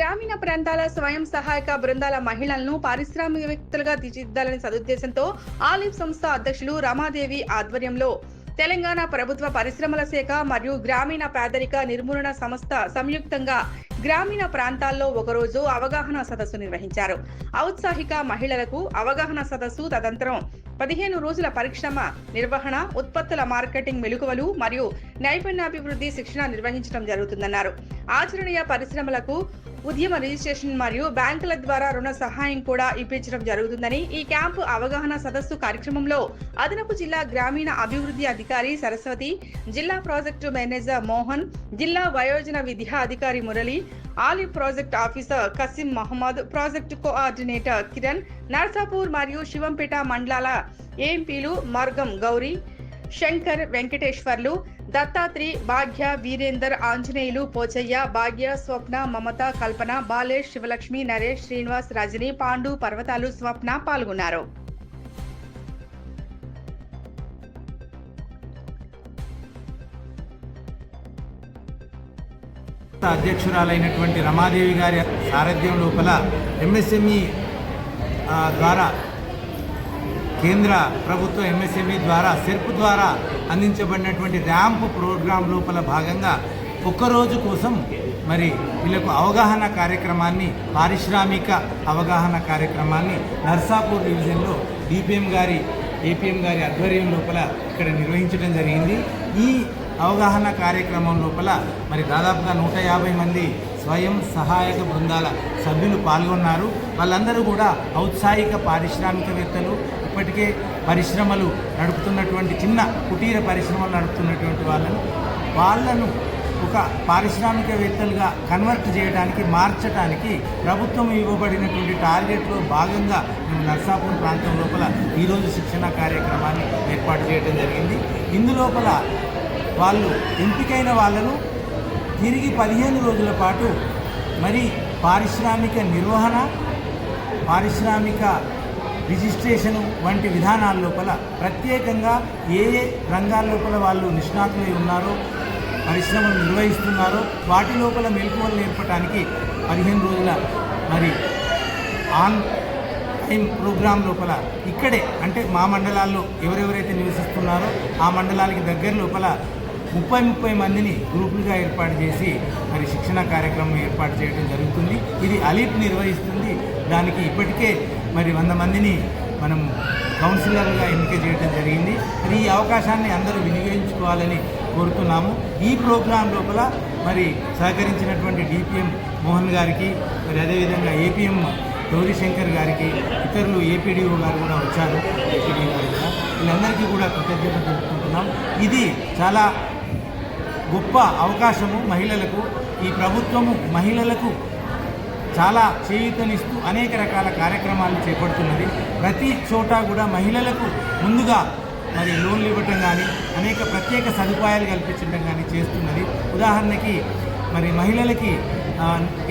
గ్రామీణ ప్రాంతాల స్వయం సహాయక బృందాల మహిళలను పారిశ్రామికవేత్తలుగా తీర్చిదిద్దాలనే సదుద్దేశంతో ఆలివ్ సంస్థ అధ్యక్షులు రమాదేవి ఆధ్వర్యంలో తెలంగాణ ప్రభుత్వ పరిశ్రమల శాఖ మరియు గ్రామీణ పేదరిక నిర్మూలన సంస్థ సంయుక్తంగా గ్రామీణ ప్రాంతాల్లో ఒకరోజు అవగాహన సదస్సు నిర్వహించారు. ఔత్సాహిక మహిళలకు అవగాహన సదస్సు తదంతరం పదిహేను రోజుల పరిశ్రమ నిర్వహణ ఉత్పత్తుల మార్కెటింగ్ మెలుకువలు మరియు నైపుణ్యాభివృద్ధి శిక్షణ నిర్వహించడం జరుగుతుందన్నారు. ఆచరణీయ పరిశ్రమలకు ఉద్యమ రిజిస్ట్రేషన్ మరియు బ్యాంకుల ద్వారా రుణ సహాయం కూడా ఇప్పించడం జరుగుతుందని ఈ క్యాంపు అవగాహన సదస్సు కార్యక్రమంలో అదనపు జిల్లా గ్రామీణ అభివృద్ధి అధికారి సరస్వతి జిల్లా ప్రాజెక్టు మేనేజర్ మోహన్ జిల్లా వయోజన విద్యా అధికారి Murali olive project officer Kasim Mohammad project coordinator Kiran Narsapur మరియు శివంపేట మండలాల ఎంపీలు మార్గం గౌరీ శంకర్ వెంకటేశ్వర్లు దత్తాత్రి భాగ్య వీరేందర్ ఆంజనేయులు పోచయ్య భాగ్య స్వప్న మమత కల్పన బాలేష్ శివలక్ష్మి నరేష్ శ్రీనివాస్ రజని పాండు పర్వతాలు స్వప్న పాల్గొన్నారు. అధ్యక్షురాలైనటువంటి రమాదేవి గారి సారథ్యం లోపల ఎంఎస్ఎంఈ ద్వారా కేంద్ర ప్రభుత్వ ఎంఎస్ఎంఈ ద్వారా సెర్ప్ ద్వారా అందించబడినటువంటి ర్యాంప్ ప్రోగ్రాం లోపల భాగంగా ఒక్కరోజు కోసం మరి వీళ్ళకు అవగాహన కార్యక్రమాన్ని పారిశ్రామిక అవగాహన కార్యక్రమాన్ని నర్సాపూర్ డివిజన్లో డిపిఎం గారి ఏపీఎం గారి ఆధ్వర్యం లోపల ఇక్కడ నిర్వహించడం జరిగింది. ఈ అవగాహన కార్యక్రమం లోపల మరి దాదాపుగా నూట యాభై మంది స్వయం సహాయక బృందాల సభ్యులు పాల్గొన్నారు. వాళ్ళందరూ కూడా ఔత్సాహిక పారిశ్రామికవేత్తలు ఇప్పటికే పరిశ్రమలు నడుపుతున్నటువంటి చిన్న కుటీర పరిశ్రమలు నడుపుతున్నటువంటి వాళ్ళను వాళ్ళను ఒక పారిశ్రామికవేత్తలుగా కన్వర్ట్ చేయడానికి మార్చడానికి ప్రభుత్వం ఇవ్వబడినటువంటి టార్గెట్లో భాగంగా మేము నర్సాపూర్ ప్రాంతం లోపల ఈరోజు శిక్షణ కార్యక్రమాన్ని ఏర్పాటు చేయడం జరిగింది. ఇందులోపల వాళ్ళు ఎంపికైన వాళ్ళను తిరిగి పదిహేను రోజుల పాటు మరి పారిశ్రామిక నిర్వహణ పారిశ్రామిక రిజిస్ట్రేషన్ వంటి విధానాల లోపల ప్రత్యేకంగా ఏ ఏ రంగాల లోపల వాళ్ళు నిష్ణాతులై ఉన్నారో పరిశ్రమలు నిర్వహిస్తున్నారో వాటి లోపల మెలకువలు నేర్పడానికి పదిహేను రోజుల మరి ఆన్ టైం ప్రోగ్రాం లోపల ఇక్కడే అంటే మా మండలాల్లో ఎవరెవరైతే నివసిస్తున్నారో ఆ మండలానికి దగ్గర లోపల ముప్పై ముప్పై మందిని గ్రూపులుగా ఏర్పాటు చేసి మరి శిక్షణ కార్యక్రమం ఏర్పాటు చేయడం జరుగుతుంది. ఇది అలీప్ నిర్వహిస్తుంది. దానికి ఇప్పటికే మరి వంద మందిని మనం కౌన్సిలర్గా ఎన్నిక చేయడం జరిగింది. మరి ఈ అవకాశాన్ని అందరూ వినియోగించుకోవాలని కోరుతున్నాము. ఈ ప్రోగ్రాం లోపల మరి సహకరించినటువంటి డిపిఎం మోహన్ గారికి మరి అదేవిధంగా ఏపీఎం గౌరీశంకర్ గారికి ఇతరులు ఏపీడీఓ గారు కూడా వచ్చారు. ఏపీడీఓ గారు కూడా. వీళ్ళందరికీ కూడా కృతజ్ఞత తెలుపుకుంటున్నాం. ఇది చాలా గొప్ప అవకాశము మహిళలకు ఈ ప్రభుత్వము మహిళలకు చాలా చేయూతనిస్తూ అనేక రకాల కార్యక్రమాలు చేపడుతున్నది. ప్రతి చోట కూడా మహిళలకు ముందుగా మరి లోన్లు ఇవ్వటం కానీ అనేక ప్రత్యేక సదుపాయాలు కల్పించడం కానీ చేస్తున్నది. ఉదాహరణకి మరి మహిళలకి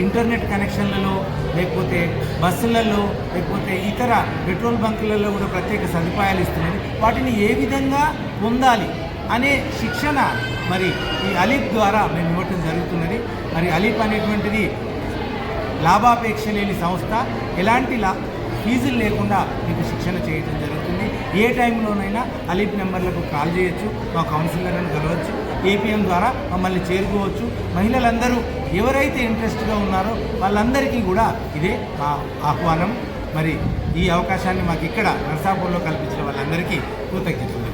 ఇంటర్నెట్ కనెక్షన్లలో లేకపోతే బస్సులలో లేకపోతే ఇతర పెట్రోల్ బంకులలో కూడా ప్రత్యేక సదుపాయాలు ఇస్తున్నది. వాటిని ఏ విధంగా పొందాలి? అనే శిక్షణ మరి ఈ అలీప్ ద్వారా మేము ఇవ్వటం జరుగుతున్నది. మరి అలీప్ అనేటువంటిది లాభాపేక్ష లేని సంస్థ. ఎలాంటి లా ఫీజులు లేకుండా మీకు శిక్షణ చేయడం జరుగుతుంది. ఏ టైంలోనైనా అలీప్ నెంబర్లకు కాల్ చేయొచ్చు మా కౌన్సిలర్లను కలవచ్చు ఏపీఎం ద్వారా మమ్మల్ని చేరుకోవచ్చు. మహిళలందరూ ఎవరైతే ఇంట్రెస్ట్గా ఉన్నారో వాళ్ళందరికీ కూడా ఇదే మా ఆహ్వానం. మరి ఈ అవకాశాన్ని మాకు ఇక్కడ నర్సాపూర్లో కల్పించిన వాళ్ళందరికీ కృతజ్ఞతలు.